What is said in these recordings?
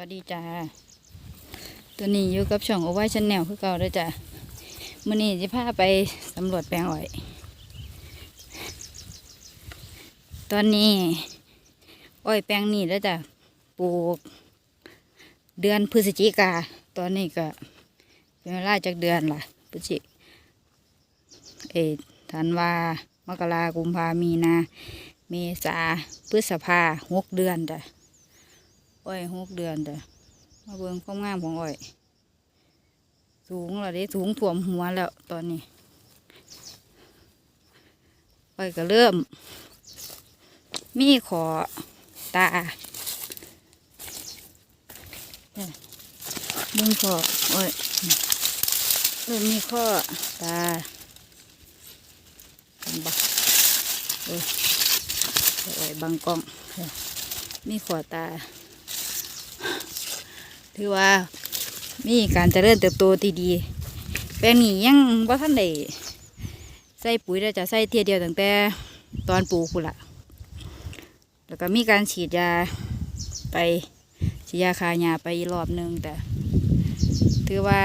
วัสดีจ้า ตัวนี้อยู่กับช่องเอไว้ชันแนวคือเก่าเด้วยจ้ะมื่อนี้จะพาไปสำรวจแปลงอ้อย ตอนนี้อ้อยแปลงนี้แล้วจ้ะปลูก เดือนพฤศจิกา ตอนนี้ก็เป็นเวลาจากเดือนล่ะพฤศจิเออธันวามกรากุมภามีนา เมษาพฤษภาหกเดือนจ้ะ อ้อยหกเดือนจ้ะมาเบิ่งความงามของอ้อย สูงแล้วเด้สูงถ่วมหัวแล้วตอนนี้อ้อยก็เริ่ม มีขอตาเนี่ยเบิ่งขออ้อยเริ่มมีข้อตาเห็นบักโอ้ยอ้อยบังกล้อง มีขอตา ถือว่ามีการเจริญเติบโตที่ดีแปลงนี้ยังว่าท่านได้ใส่ปุ๋ยแล้วจะใส่เทียเดียวตั้งแต่ตอนปลูกคุนละแล้วก็มีการฉีดยาไปฉีดยาคายาไปรอบหนึ่งแต่ ถือว่า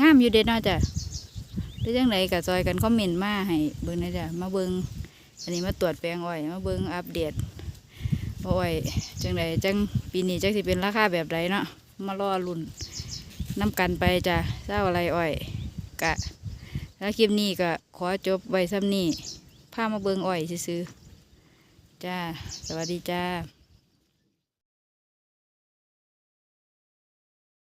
งามอยู่เด็ดเนาะจ้ะหรือยังไงกับจอยกันคอมเมนต์มาให้เบิ่งนะจ้ะมาเบิ่งอันนี้มาตรวจแปลงอ้อย มาเบิ่งอัปเดต โอ้ยจังไดจังปีนี้จังสิเป็นราคาแบบไรเนาะมารอลุ่นน้ำกันไปจ้ะเจ้าอะไรอ้อยกะแล้วคลิปนี้ก็ขอจบไว้ซ้ำนี้พามาเบิงอ้อยซื้อจ้า สวัสดีจ้า